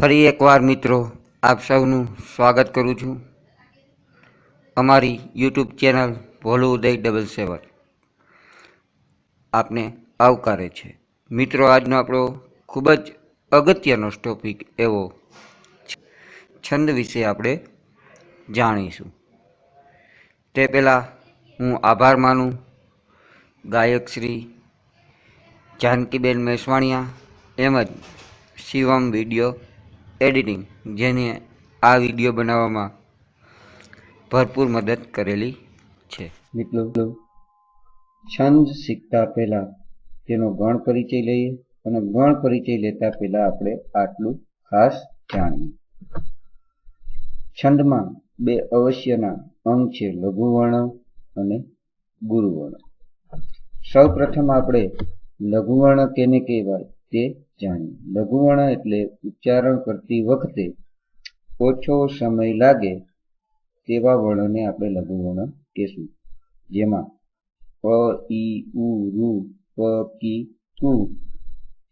ફરી એકવાર મિત્રો આપ સૌનું સ્વાગત કરું છું અમારી YouTube channel Bholu Uday double seven. આપને આવકારે છે. મિત્રો, આજનો આપણો ખૂબ જ અગત્યનો ટોપિક એવો છંદ વિશે આપણે જાણીશું. તે પહેલાં હું આભાર માનું ગાયક શ્રી જાનકીબેન મેસવાણિયા એમજ શિવમ વીડિયો એડિટિંગ, જેને આ વીડિયો બનાવવામાં ભરપૂર મદદ કરેલી છે. મિત્રો, છંદ શીખતા પહેલા તેનો ગણ પરિચય લઈએ અને ગણ પરિચય લેતા પહેલા આપણે આટલું ખાસ જાણીએ. છંદમાં બે અવશ્યના અંગ છે, લઘુવર્ણ અને ગુરુવર્ણ. સૌ પ્રથમ આપણે લઘુવર્ણ કેને કહેવાય તે જાણીએ લઘુવર્ણ એટલે ઉચ્ચારણ કરતી વખતે ઓછો સમય લાગે તેવા વર્ણોને આપણે લઘુવર્ણ કહેશું. જેમાં પ, ઈ, ઉ, રૂ, પ, કી, કુ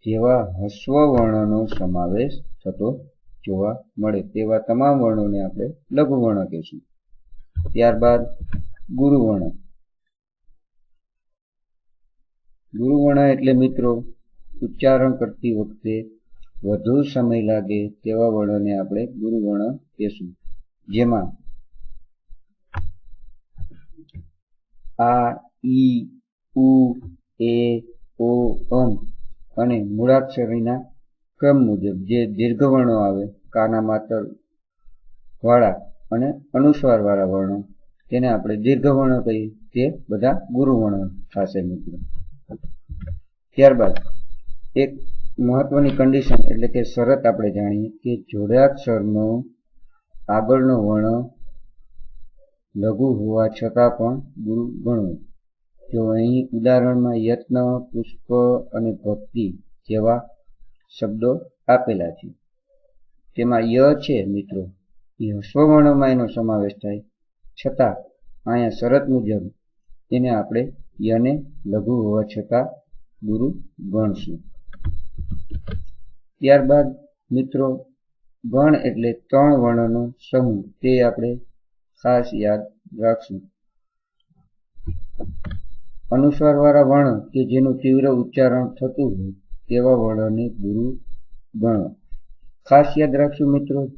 જેવા હસ્વ વર્ણનો સમાવેશ થતો જોવા મળે તેવા તમામ વર્ણોને આપણે લઘુવર્ણ કહેશું. ત્યારબાદ ગુરુવર્ણ. ગુરુવર્ણ એટલે મિત્રો ઉચ્ચારણ કરતી વખતે વધુ સમય લાગે તેવા વર્ણને આપણે ગુરુવર્ણ કહેશું. જેમાં આ, ઈ, ઉ, એ, ઓ અમ અને મૂળાક્ષરીના ક્રમ મુજબ જે દીર્ઘવર્ણો આવે, કાના માતર વાળા અને અનુસ્વાર વાળા વર્ણો, તેને આપણે દીર્ઘવર્ણો કહીએ, તે બધા ગુરુવર્ણ થશે મિત્રો. ત્યારબાદ એક મહત્વની કન્ડિશન એટલે કે શરત આપણે જાણીએ કે જોડાક્ષરનો આગળનો વર્ણ લઘુ હોવા છતાં પણ ગુરુ ગણવો. જો અહીં ઉદાહરણમાં યત્ન, પુષ્પ અને ભક્તિ જેવા શબ્દો આપેલા છે. તેમાં ય છે મિત્રો. એ હસ્વવર્ણમાં એનો સમાવેશ થાય. છતાં અહીંયા શરત મુજબ એને આપણે યને લઘુ હોવા છતાં ગુરુ ગણશું. ત્યારબાદ, મિત્રો ગણ એટલે ત્રણ વર્ણનો સમૂહ. તે આપણે ખાસ યાદ રાખશું. અનુસ્વાર વાળા વર્ણ કે જેનું તીવ્ર ઉચ્ચારણ થતું હોય તેવા વર્ણને ગુરુ ગણો. ખાસ યાદ રાખશું, મિત્રો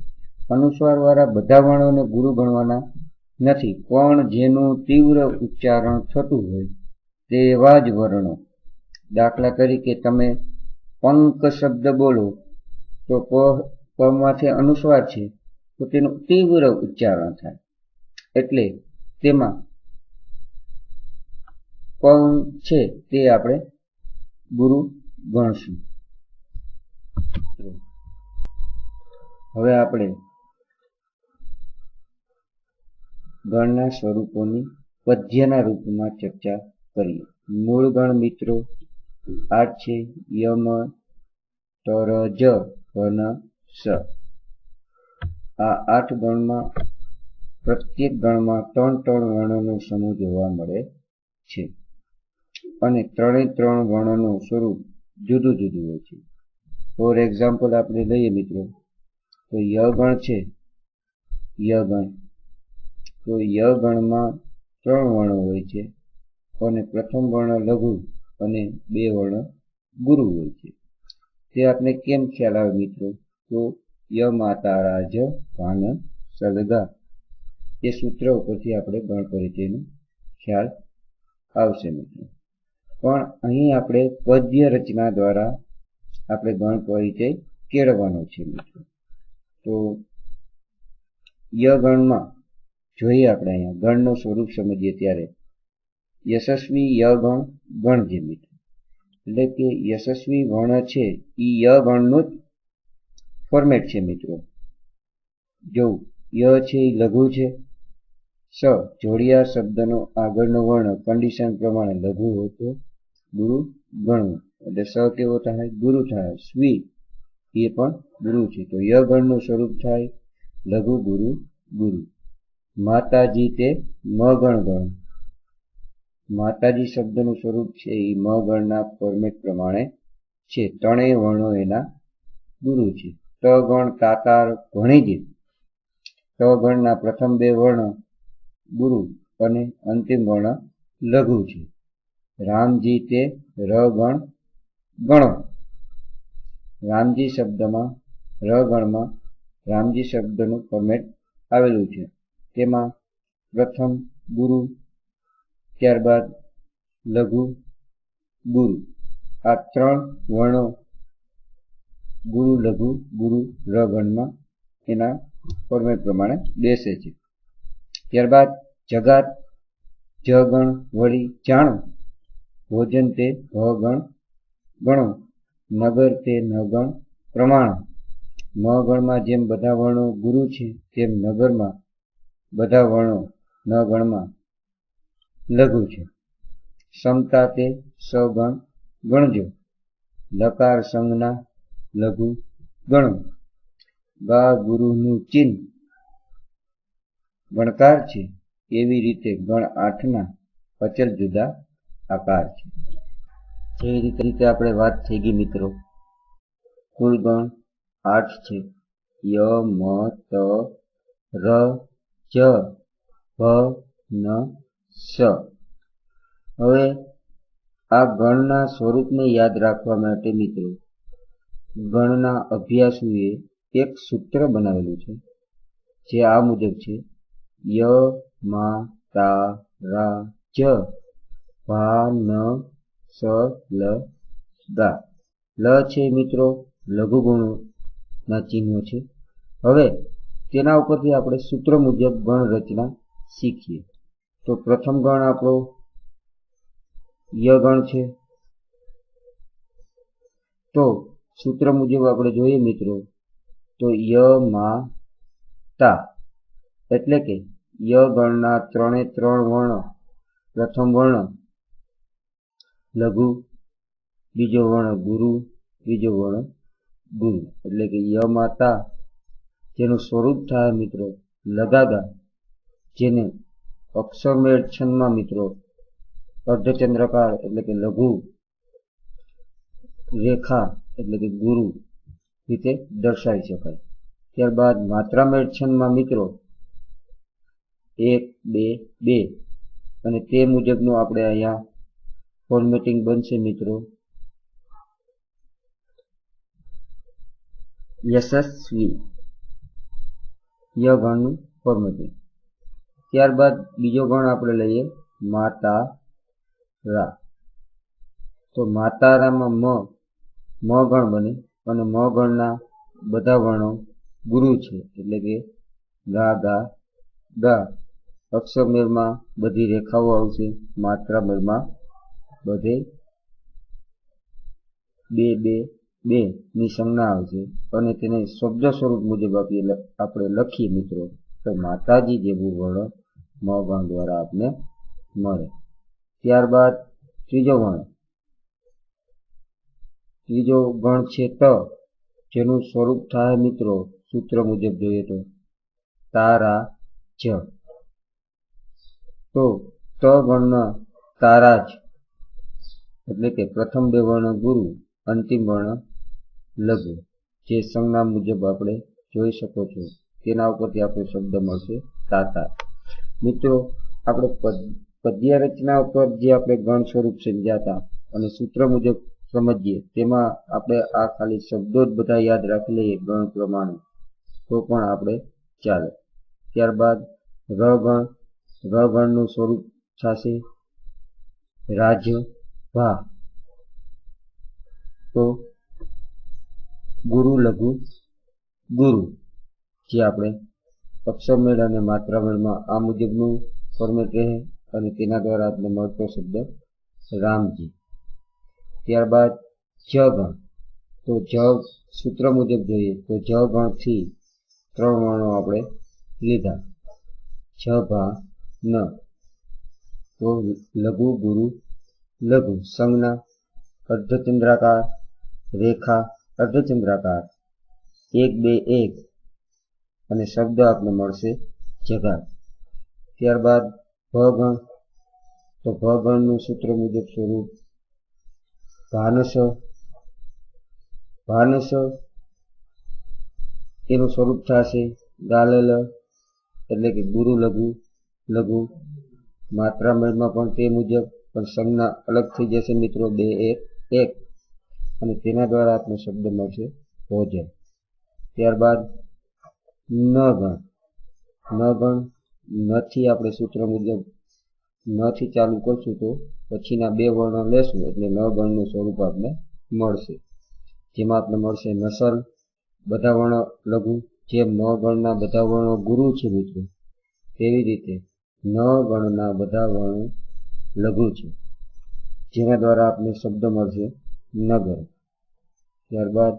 અનુસ્વાર વાળા બધા વર્ણોને ગુરુ ગણવાના નથી. પણ જેનું તીવ્ર ઉચ્ચારણ થતું હોય તેવા જ વર્ણો. દાખલા તરીકે તમે પંક શબ્દ બોલો, તો પ, પમાંથી અનુસ્વાર છે, તો તેનું તીવ્ર ઉચ્ચારણ થાય. એટલે તેમાં પં છે તે આપણે ગુરુ ગણશું હવે આપણે ગણના સ્વરૂપોની પદ્યના રૂપમાં ચર્ચા કરીએ. મૂળ ગણ મિત્રો આ છે યમ તર જ વન સ. આ આઠ ગણમાં, પ્રત્યેક ગણમાં ત્રણ ત્રણ વર્ણનો સમૂહ જોવા મળે છે. અને ત્રણેય ત્રણ વર્ણનું સ્વરૂપ જુદું જુદું હોય છે. ફોર એક્ઝામ્પલ આપણે લઈએ મિત્રો, તો ય ગણ છે. ય ગણ. તો ય ગણમાં ત્રણ વર્ણો હોય છે. અને પ્રથમ વર્ણ લઘુ અને બે વર્ણ ગુરુ હોય છે. તે આપણે કેમ ખ્યાલ આવે મિત્રો? તો ય માતા રાજ ભાન સદગા. એ સૂત્ર ઉપરથી આપણે ગણ પરિચયનો ખ્યાલ આવશે મિત્રો. પણ અહીં આપણે પદ્ય રચના દ્વારા આપણે ગણ પરિચય કેળવવાનો છે મિત્રો. તો ય ગણમાં જોઈએ આપણે અહીંયા. ગણનું સ્વરૂપ સમજીએ ત્યારે યશસ્વી ય ગણ ગણ જે મિત્રો એટલે કે યશસ્વી વર્ણ છે એ ય ગણનું જ ફોર્મેટ છે મિત્રો. જોવું ય છે એ લઘુ છે, સ જોડિયા શબ્દનો આગળનો વર્ણ કન્ડિશન પ્રમાણે લઘુ હોય તો ગુરુ ગણવું એટલે સ કેવો થાય? ગુરુ થાય. સ્વી એ પણ ગુરુ છે. તો ય ગણનું સ્વરૂપ થાય લઘુ ગુરુ ગુરુ. માતાજી તે મ ગણ ગણ. માતાજી શબ્દનું સ્વરૂપ છે એ મ ગણના ફોર્મેટ પ્રમાણે છે. ત્રણેય વર્ણો એના ગુરુ છે. ત ગણ તાતાર ભણીજી ત ગણના પ્રથમ બે વર્ણ ગુરુ અને અંતિમ વર્ણ લઘુ છે. રામજી તે ર ગણ ગણો. રામજી શબ્દમાં, ર ગણમાં રામજી શબ્દનું ફોર્મેટ આવેલું છે. તેમાં પ્રથમ ગુરુ ત્યારબાદ લઘુ ગુરુ. આ ત્રણ વર્ણો ગુરુ, લઘુ ગુરુ, ર ગણમાં એના ફોર્મેટ પ્રમાણે બેસે છે. ત્યારબાદ જગાત, જ ગણ, વળી જાણો. ભોજન તે ભ ગણ ગણો. નગર તે ન ગણ પ્રમાણ. મ ગણમાં જેમ બધા વર્ણો ગુરુ છે, તેમ નગરમાં બધા વર્ણો ન ગણમાં લઘુ છે. સમતા તે સ ગણ ગણજો. લકાર સંજ્ઞા લઘુ ગણો. ગા ગુરુનું ચિહ્ન ગણકાર છે. એવી રીતે ગણ આઠના અચલ જુદા આકાર છે. જે રીતે રીતે આપણે વાત થઈ ગઈ મિત્રો. કુલ ગણ આઠ છે. ય, મ, ત, ર, જ ભ ન સ. હવે આ ગણના સ્વરૂપને યાદ રાખવા માટે મિત્રો, ગણના અભ્યાસુએ એક સૂત્ર બનાવેલું છે, જે આ મુજબ છે, ય, મા, તા, રા, જ, ભા, ન, સ, લ દા લ છે મિત્રો લઘુ ગુણોના ચિહ્નો છે. હવે તેના ઉપરથી આપણે સૂત્ર મુજબ ગણ રચના શીખીએ. તો પ્રથમ ગણ આપણો ય ગણ છે. તો સૂત્ર મુજબ આપણે જોઈએ મિત્રો, તો ય મા એટલે કે ય ગણના ત્રણે ત્રણ વર્ણ, પ્રથમ વર્ણ લઘુ, બીજો વર્ણ ગુરુ, ત્રીજો વર્ણ ગુરુ, એટલે કે ય માતા જેનું સ્વરૂપ થાય મિત્રો લગાગા જેને અક્ષરમેળ છંદમાં મિત્રો, અર્ધચંદ્રકાર એટલે કે લઘુ, રેખા એટલે કે ગુરુ રીતે દર્શાવી શકાય. ત્યારબાદ માત્રામેળ છંદમાં મિત્રો, એક, બે બે અને તે મુજબનું આપણે અહીંયા ફોર્મેટિંગ બનશે મિત્રો. યશસ્વી ય ફોર્મેટિંગ ત્યારબાદ બીજો ગણ આપણે લઈએ. માતા રા. તો માતા રામાં મ મ ગણ બને અને મ ગણના બધા વર્ણો ગુરુ છે. એટલે કે ગા ગા ગા. અક્ષમેરમાં બધી રેખાઓ આવશે. માત્રામેરમાં બધે બે બે બે ની સંજ્ઞા આવશે. અને તેને શબ્દ સ્વરૂપ મુજબ આપીએ, આપણે લખીએ મિત્રો. તો માતાજી જેવું વર્ણ મ ગણ દ્વારા આપને મળે. ત્યારબાદ ત્રીજો વર્ણ ત્રીજો ગણ છે ત, જેનું સ્વરૂપ થાય મિત્રો સૂત્ર મુજબ જોઈએ તો. તારા જ. તો ત ગણના તારા જ. એટલે કે પ્રથમ બે વર્ણ ગુરુ, અંતિમ વર્ણ લઘુ. જે સંજ્ઞા મુજબ આપણે જોઈ શકો છો. તેના ઉપરથી આપણે શબ્દ મળશે તાતા. મિત્રો, આપણે પદ્ય રચના ઉપર જે આપણે ગણ સ્વરૂપ સમજ્યા હતા અને સૂત્ર મુજબ સમજીએ, તેમાં આપણે આ ખાલી શબ્દો જ બધા યાદ રાખી લઈએ ગણ પ્રમાણે. તો પણ આપણે ચાલે. ત્યારબાદ ર ગણ, ર ગણનું સ્વરૂપ થશે રાજ ભા તો ગુરુ લઘુ ગુરુ, જે આપણે અક્ષરમેળ અને માત્રામેળમાં આ મુજબનું ફોર્મેટ રહે અને તેના દ્વારા આપણે મળતો શબ્દ રામજી. ત્યારબાદ જ ગણ તો જ સૂત્ર મુજબ જોઈએ તો જ ગણથી ત્રણ વર્ણો આપણે લીધા. જ ભા ન તો લઘુ ગુરુ, લઘુ સંજ્ઞા, અર્ધચંદ્રાકાર, રેખા, અર્ધચંદ્રાકાર. એક, બે, એક. અને શબ્દ આપને મળશે જગા ત્યારબાદ ભગણ. તો ભગણનું સૂત્ર મુજબ સ્વરૂપ ભાનસ. ભાનસ એનું સ્વરૂપ થશે ગાલેલ, એટલે કે ગુરુ લઘુ લઘુ. માત્રામયમાં પણ તે મુજબ, પણ સંજ્ઞા અલગ થઈ જશે મિત્રો, બે એક એક. અને તેના દ્વારા આપને શબ્દ મળશે ભોજન. ત્યારબાદ ન ગણ ન ગણ નથી આપણે સૂત્ર મુજબ નથી ચાલુ કરશું તો પછીના બે વર્ણો લેશું એટલે ન ગણનું સ્વરૂપ આપણે મળશે. જેમાં આપણે મળશે નસલ, બધા વર્ણ લઘુ જેમ ન ગણના બધા વર્ણો ગુરુ છે મિત્રો, તેવી રીતે ન ગણના બધા વર્ણો લઘુ છે. જેના દ્વારા આપને શબ્દ મળશે નગર. ત્યારબાદ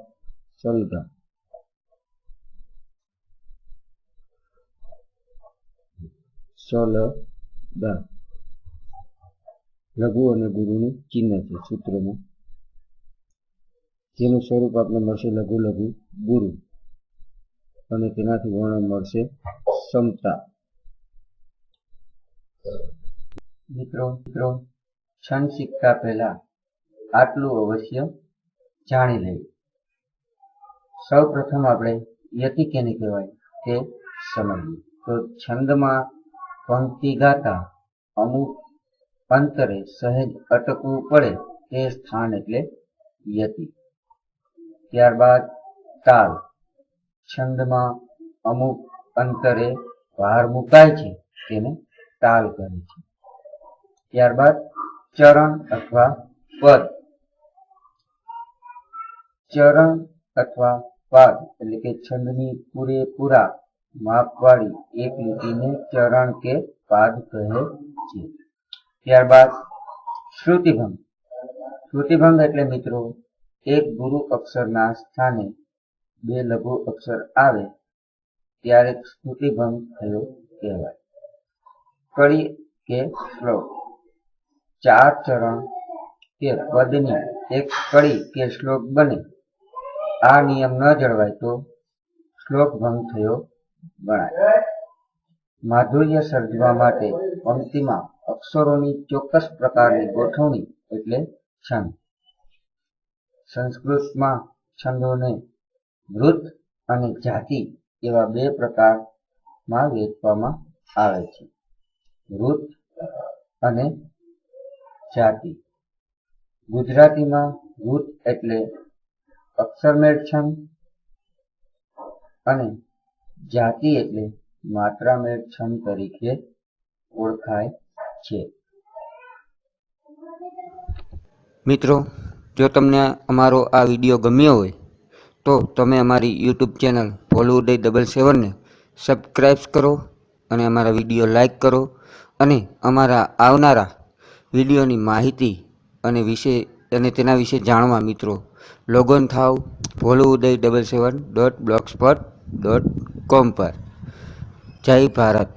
સલગા. સલગા લઘુ અને ગુરુનું ચિહ્ન છે, સૂત્રમાં. જેનું સ્વરૂપ આપણે મળશે લઘુ લઘુ, ગુરુ. અને તેનાથી વર્ણ મળશે સમતા. મિત્રો મિત્રો ક્ષણ શીખતા પહેલા આટલું અવશ્ય જાણી લઈએ. સૌ પ્રથમ આપણે યતિ કેને કહેવાય તે સમજીએ. તો છંદમાં પંક્તિ ગાતા અમુક અંતરે સહેજ અટકવું પડે તે સ્થાન એટલે યતિ. ત્યારબાદ તાલ. છંદમાં અમુક અંતરે ભાર મુકાય છે તેને તાલ કહે છે. ત્યારબાદ ચરણ અથવા પદ. ચરણ અથવા પાદ એટલે કે છંદની પૂરેપૂરા માપવાળી એક લીટીને ચરણ કે પાદ કહે છે. ત્યારબાદ શ્રુતિભંગ. શ્રુતિભંગ એટલે મિત્રો, એક ગુરુ અક્ષરના સ્થાને બે લઘુ અક્ષર આવે, ત્યારે શ્રુતિભંગ થયો કહેવાય. કળી કે શ્લોક ચાર ચરણ કે પદની એક કળી કે શ્લોક બને. આ નિયમ ન જળવાય તો શ્લોક ભંગ થયો ગણાય. માધુર્ય સર્જવા માટે પંક્તિમાં અક્ષરોની ચોક્કસ પ્રકારની ગોઠવણી એટલે છંદ. સંસ્કૃતમાં છંદોને વૃત્ત અને જાતિ એવા બે પ્રકારમાં વેચવામાં આવે છે. વૃત્ત અને જાતિ. ગુજરાતીમાં વૃત એટલે અક્ષરમેળ છંદ અને જાતિ એટલે માત્રામેળ છંદ તરીકે ઓળખાય છે. મિત્રો, જો તમને અમારો આ વીડિયો ગમ્યો હોય, તો તમે અમારી યુટ્યુબ ચેનલ ભોલું ડબલ સેવનને સબસ્ક્રાઈબ કરો અને અમારા વીડિયો લાઈક કરો અને અમારા આવનારા વિડીયોની માહિતી અને વિશે અને તેના વિશે જાણવા મિત્રો લોગોન થાવ Bholu Uday double seven dot blogspot dot com પર. જય ભારત.